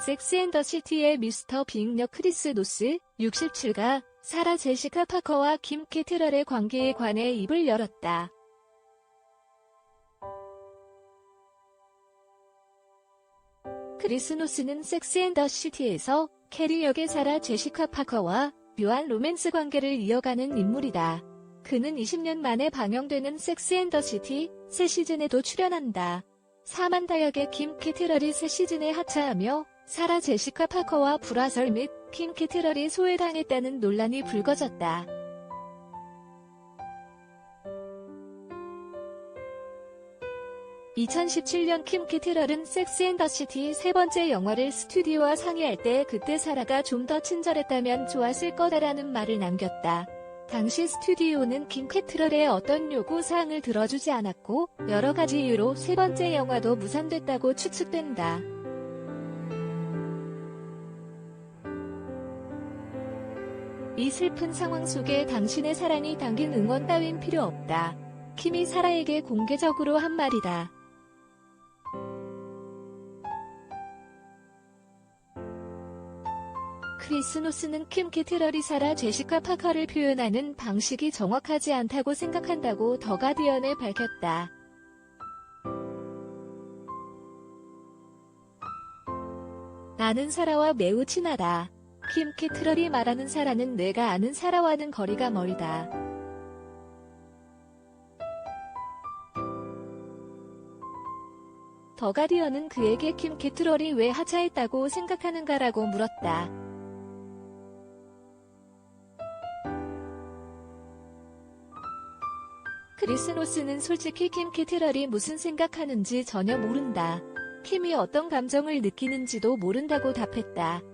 섹스 앤더 시티의 미스터 빅 역 크리스 노스 67가 사라 제시카 파커와 김 캐트럴의 관계에 관해 입을 열었다. 크리스 노스는 섹스 앤더 시티에서 캐리 역의 사라 제시카 파커와 묘한 로맨스 관계를 이어가는 인물이다. 그는 20년 만에 방영되는 섹스 앤더 시티 새 시즌에도 출연한다. 사만다 역의 김 캐트럴이 새 시즌에 하차하며 사라 제시카 파커와 불화설 및 킴 캐트럴이 소외당했다는 논란이 불거졌다. (2017년) 킴 캐트럴은 섹스 앤더 시티 세 번째 영화를 스튜디오와 상의할 때 그때 사라가 좀 더 친절했다면 좋았을 거다라는 말을 남겼다. 당시 스튜디오는 김 캐트럴의 어떤 요구 사항을 들어주지 않았고 여러 가지 이유로 세 번째 영화도 무산됐다고 추측된다. 이 슬픈 상황 속에 당신의 사랑이 담긴 응원 따윈 필요 없다. 킴이 사라에게 공개적으로 한 말이다. 크리스노스는 킴 캐트럴이 사라 제시카 파커를 표현하는 방식이 정확하지 않다고 생각한다고 더 가디언에 밝혔다. 나는 사라와 매우 친하다. 킴 캐트럴이 말하는 사라는 내가 아는 사라와는 거리가 멀다. 더 가디언은 그에게 킴 캐트럴이 왜 하차했다고 생각하는가라고 물었다. 크리스노스는 솔직히 킴 캐트럴이 무슨 생각하는지 전혀 모른다. 킴이 어떤 감정을 느끼는지도 모른다고 답했다.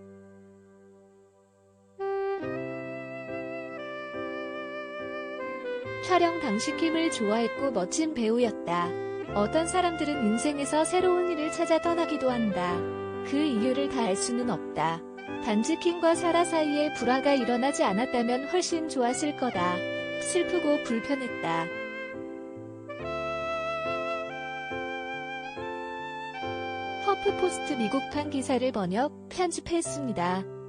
촬영 당시 킴을 좋아했고 멋진 배우였다. 어떤 사람들은 인생에서 새로운 일을 찾아 떠나기도 한다. 그 이유를 다 알 수는 없다. 단지 킴과 사라 사이에 불화가 일어나지 않았다면 훨씬 좋았을 거다. 슬프고 불편했다. 허프포스트 미국판 기사를 번역, 편집했습니다.